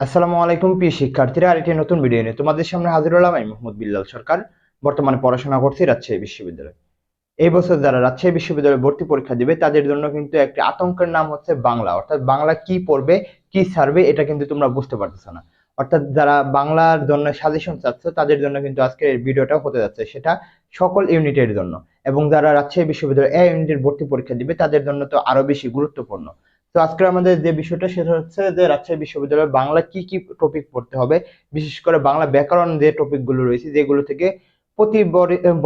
আসসালামু আলাইকুম, প্রিয় শিক্ষার্থীরা। আরেকটি নতুন ভিডিও নিয়ে তোমাদের সামনে হাজির হলাম আমি, মোহাম্মদ বিল্লাল সরকার। বর্তমানে পড়াশোনা করছি রাজশাহী বিশ্ববিদ্যালয়ে। এই বছর যারা রাজশাহী বিশ্ববিদ্যালয়ে ভর্তি পরীক্ষা দিবে, তাদের জন্য কিন্তু একটি আতঙ্কের নাম হচ্ছে বাংলা। অর্থাৎ বাংলা কি পড়বে, কি সার্ভে এটা কিন্তু তোমরা বুঝতে পারতেছো না। অর্থাৎ যারা বাংলার জন্য সাজেশন চাচ্ছ, তাদের জন্য কিন্তু আজকের এই ভিডিওটা হতে যাচ্ছে সেটা সকল ইউনিটের জন্য। এবং যারা রাজশাহী বিশ্ববিদ্যালয়ে এ ইউনিটের ভর্তি পরীক্ষা দিবে, তাদের জন্য তো আরও বেশি গুরুত্বপূর্ণ। তো আজকে আমাদের যে বিষয়টা সেটা হচ্ছে যে রাজশাহী বিশ্ববিদ্যালয়ে বাংলা কি কি টপিক পড়তে হবে, বিশেষ করে বাংলা ব্যাকরণ যে টপিকগুলো রয়েছে যেগুলো থেকে প্রতি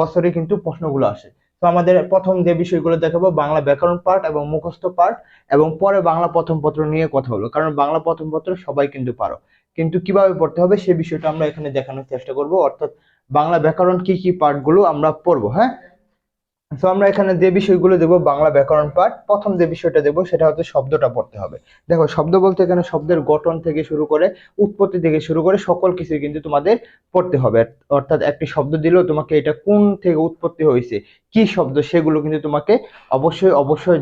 বছরে কিন্তু প্রশ্নগুলো আসে। তো আমাদের প্রথম যে বিষয়গুলো দেখাবো, বাংলা ব্যাকরণ পার্ট এবং মুখস্থ পার্ট এবং পরে বাংলা প্রথম পত্র নিয়ে কথা হলো কারণ বাংলা প্রথম পত্র সবাই কিন্তু পারো। কিন্তু কীভাবে পড়তে হবে সে বিষয়টা আমরা এখানে দেখানোর চেষ্টা করব। অর্থাৎ বাংলা ব্যাকরণ কি কি পার্টগুলো আমরা পড়ব হ্যাঁ? তো আমরা এখানে যে বিষয়গুলো দেবো, বাংলা ব্যাকরণ পাঠ, প্রথম যে বিষয়টা দেবো, সেটা হচ্ছে শব্দটা পড়তে হবে। দেখো, শব্দ বলতে এখানে শব্দের গঠন থেকে শুরু করে উৎপত্তি থেকে শুরু করে সকল কিছু কিন্তু তোমাদের পড়তে হবে। অর্থাৎ একটি শব্দ দিলেও তোমাকে এটা কোন থেকে উৎপত্তি হয়েছে, কি শব্দ, সেগুলো কিন্তু তোমাকে অবশ্যই অবশ্যই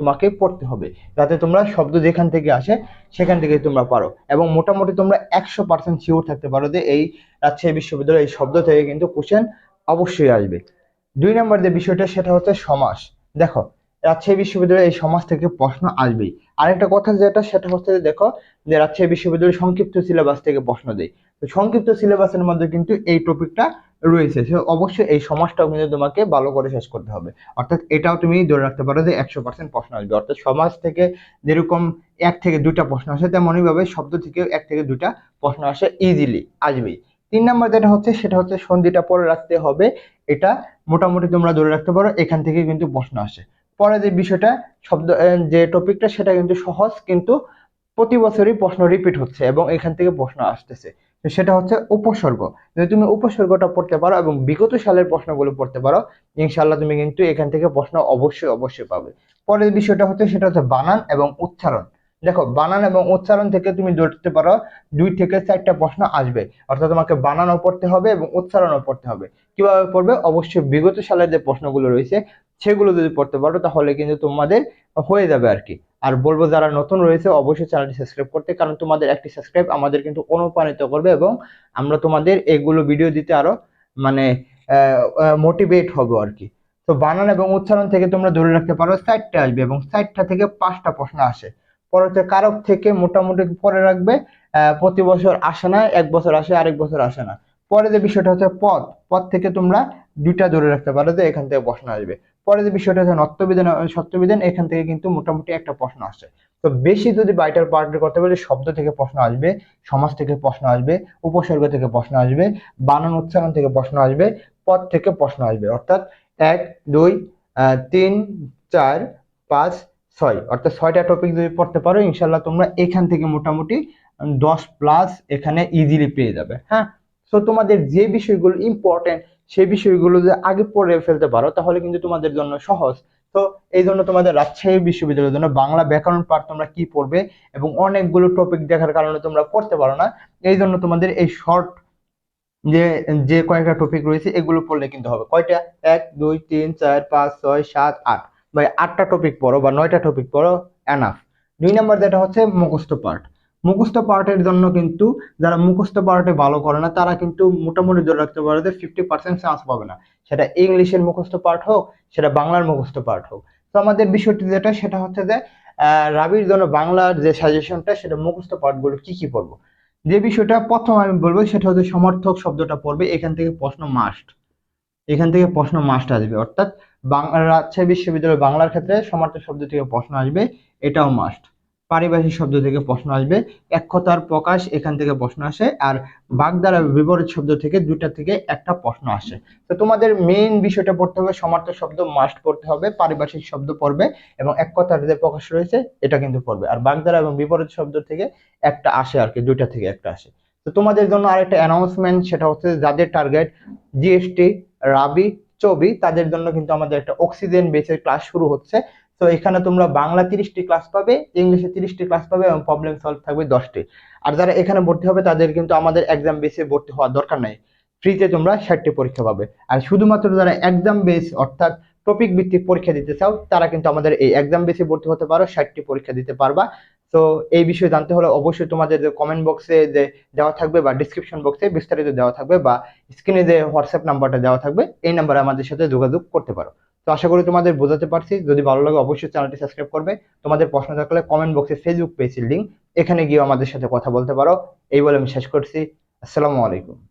তোমাকে পড়তে হবে। যাতে তোমরা শব্দ যেখান থেকে আসে, সেখান থেকে তোমরা পারো। এবং মোটামুটি তোমরা একশো পার্সেন্ট শিওর থাকতে পারো যে এই রাজশাহী বিশ্ববিদ্যালয়ের এই শব্দ থেকে কিন্তু কোশ্চেন অবশ্যই আসবে। দুই নম্বর যে বিষয়টা, সেটা হচ্ছে সমাস। দেখো, রাজশাহী বিশ্ববিদ্যালয়ে এই সমাজ থেকে প্রশ্ন আসবেই। আরেকটা কথা যেটা, সেটা হচ্ছে যে দেখো, যে রাজশাহী বিশ্ববিদ্যালয় সংক্ষিপ্ত সিলেবাস থেকে প্রশ্ন দেয়। তো সংক্ষিপ্ত সিলেবাসের মধ্যে কিন্তু এই টপিকটা রয়েছে। সে অবশ্যই এই সমাজটাও কিন্তু তোমাকে ভালো করে শেষ করতে হবে। অর্থাৎ এটাও তুমি ধরে রাখতে পারো যে একশো পার্সেন্ট প্রশ্ন আসবে। অর্থাৎ সমাজ থেকে যেরকম এক থেকে দুইটা প্রশ্ন আসে তেমনই ভাবে শব্দ থেকে এক থেকে দুইটা প্রশ্ন আসে ইজিলি আসবেই। তিন নম্বর যেটা হচ্ছে, সেটা হচ্ছে সন্ধিটা পরে রাখতে হবে। এটা মোটামুটি তোমরা ধরে রাখতে পারো, এখান থেকে কিন্তু প্রশ্ন আসে। পরে যে বিষয়টা, শব্দ যে টপিকটা সেটা কিন্তু সহজ, কিন্তু প্রতি বছরই প্রশ্ন রিপিট হচ্ছে এবং এখান থেকে প্রশ্ন আসতেছে। সেটা হচ্ছে উপসর্গ। যদি তুমি উপসর্গটা পড়তে পারো এবং বিগত সালের প্রশ্নগুলো পড়তে পারো ইনশাল্লাহ তুমি কিন্তু এখান থেকে প্রশ্ন অবশ্যই অবশ্যই পাবে। পরের বিষয়টা হচ্ছে, সেটা হচ্ছে বানান এবং উচ্চারণ। দেখো, বানান এবং উচ্চারণ থেকে তুমি ধরতে পারো, দুই থেকে চারটা প্রশ্ন আসবে। অর্থাৎ তোমাকে বানানও পড়তে হবে এবং উচ্চারণও পড়তে হবে। কীভাবে পড়বে? অবশ্যই বিগত সালের যে প্রশ্নগুলো রয়েছে, সেগুলো যদি পড়তে পারো, তাহলে কিন্তু তোমাদের হয়ে যাবে আর কি। আর বলব, যারা নতুন রয়েছে, অবশ্যই চ্যানেলটি সাবস্ক্রাইব করতে, কারণ তোমাদের একটি সাবস্ক্রাইব আমাদের কিন্তু অনুপ্রাণিত করবে এবং আমরা তোমাদের এগুলো ভিডিও দিতে আরও মানে মোটিভেট হব আর কি। তো বানান এবং উচ্চারণ থেকে তোমরা ধরে রাখতে পারো, চারটা আসবে এবং চারটা থেকে পাঁচটা প্রশ্ন আসে। পরে হচ্ছে কারক থেকে মোটামুটি পরে রাখবে প্রতি বছর আসে না, এক বছর আসে, আরেক বছর আসে না। পরে যে বিষয়টা হচ্ছে পদ পদ থেকে তোমরা দুইটা ধরে রাখতে পারো যে এখান থেকে প্রশ্ন আসবে। পরে যে বিষয়টা হচ্ছে নত্যবিধান সত্যবিধান, এখান থেকে কিন্তু মোটামুটি একটা প্রশ্ন আসে তো বেশি যদি বাইটার পার্ট করতে পারলে শব্দ থেকে প্রশ্ন আসবে, সমাজ থেকে প্রশ্ন আসবে, উপসর্গ থেকে প্রশ্ন আসবে, বানান উচ্চারণ থেকে প্রশ্ন আসবে, পদ থেকে প্রশ্ন আসবে। অর্থাৎ এক, দুই তিন, চার, পাঁচ ছয়, অর্থাৎ ছয়টা টপিক যদি পড়তে পারো ইনশাল্লাহ তোমরা এখান থেকে মোটামুটি দশ প্লাস এখানে ইজিলি পেয়ে যাবে হ্যাঁ? তো তোমাদের যে বিষয়গুলো ইম্পর্টেন্ট সেই বিষয়গুলো যদি আগে পড়ে ফেলতে পারো, তাহলে কিন্তু তোমাদের জন্য সহজ। তো, এই জন্য তোমাদের রাজশাহী বিশ্ববিদ্যালয়ের জন্য বাংলা ব্যাকরণ পাঠ তোমরা কি পড়বে, এবং অনেকগুলো টপিক দেখার কারণে তোমরা পড়তে পারো না, এই জন্য তোমাদের এই শর্ট যে যে কয়েকটা টপিক রয়েছে, এগুলো পড়লে কিন্তু হবে। কয়টা? এক, দুই, তিন, চার, পাঁচ, ছয়, সাত, আট। ভাই, আটটা টপিক পড়ো বা নয়টা টপিক পড়ো এনাফ দুই নাম্বার যেটা হচ্ছে মুখস্থ পার্ট মুখস্থ পার্টের জন্য কিন্তু যারা মুখস্থ পার্টে ভালো করে না, তারা কিন্তু মোটামুটি ধরে রাখতে পারে যে ফিফটি পার্সেন্ট চান্স পাবে না। সেটা ইংলিশের মুখস্থ পার্ট হোক, সেটা বাংলার মুখস্থ পার্ট হোক। তো আমাদের বিষয়টি যেটা, সেটা হচ্ছে যে রাবির জন্য বাংলার যে সাজেশনটা সেটা মুখস্থ পার্টগুলো কি কি পড়ব? যে বিষয়টা প্রথম আমি বলব, সেটা হচ্ছে সমর্থক শব্দটা পড়বে, এখান থেকে প্রশ্ন মাস্ট এখান থেকে প্রশ্ন মাস্ট আসবে, অর্থাৎ রাজশাহী বিশ্ববিদ্যালয় বাংলার ক্ষেত্রে সমর্থক শব্দ থেকে প্রশ্ন আসবে, এটাও মাস্ট পারিভাষিক শব্দ থেকে প্রশ্ন আসবে, একতার প্রকাশ এখান থেকে প্রশ্ন আসে, আর বাগধারা বিপরীত শব্দ থেকে দুইটা থেকে একটা প্রশ্ন আসে। তো তোমাদের মেইন বিষয়টা পড়তে হবে, সমার্থক শব্দ মাস্ট পড়তে হবে, পারিভাষিক শব্দ পড়বে, এবং এক কথার যে প্রকাশ রয়েছে, এটা কিন্তু পড়বে। আর বাগধারা এবং বিপরীত শব্দ থেকে একটা আসে আর কি, দুইটা থেকে একটা আসে। তো তোমাদের জন্য আরেকটা অ্যানাউন্সমেন্ট সেটা হচ্ছে যাদের টার্গেট জিএসটি রাবি চবি তাদের জন্য কিন্তু আমাদের একটা অক্সিজেন বেসের ক্লাস শুরু হচ্ছে। তো এখানে তোমরা বাংলা তিরিশটি ক্লাস পাবে, ইংলিশে তিরিশটি ক্লাস পাবে এবং প্রবলেম সলভ থাকবে দশটি। আর যারা এখানে ভর্তি হবে, তাদের কিন্তু আমাদের এক্সাম বেসে ভর্তি হওয়ার দরকার নেই। ফ্রিতে তোমরা ষাটটি পরীক্ষা পাবে। আর শুধুমাত্র যারা এক্সাম বেস অর্থাৎ টপিক ভিত্তিক পরীক্ষা দিতে চাও, তারা কিন্তু আমাদের এই এক্সাম বেসে ভর্তি হতে পারো, ষাটটি পরীক্ষা দিতে পারবা। তো এই বিষয়ে জানতে হলে অবশ্যই তোমাদের যে কমেন্ট বক্সে যে দেওয়া থাকবে বা ডিসক্রিপশন বক্সে বিস্তারিত দেওয়া থাকবে বা স্ক্রিনে যে হোয়াটসঅ্যাপ নাম্বারটা দেওয়া থাকবে, এই নাম্বারে আমাদের সাথে যোগাযোগ করতে পারো। তো আশা করি তোমাদের বোঝাতে পারছি। যদি ভালো লাগে অবশ্যই চ্যানেলটি সাবস্ক্রাইব করবে। তোমাদের প্রশ্ন থাকলে কমেন্ট বক্সে ফেসবুক পেজের লিঙ্ক এখানে গিয়ে আমাদের সাথে কথা বলতে পারো। এই বলে আমি শেষ করছি। আসসালামু আলাইকুম।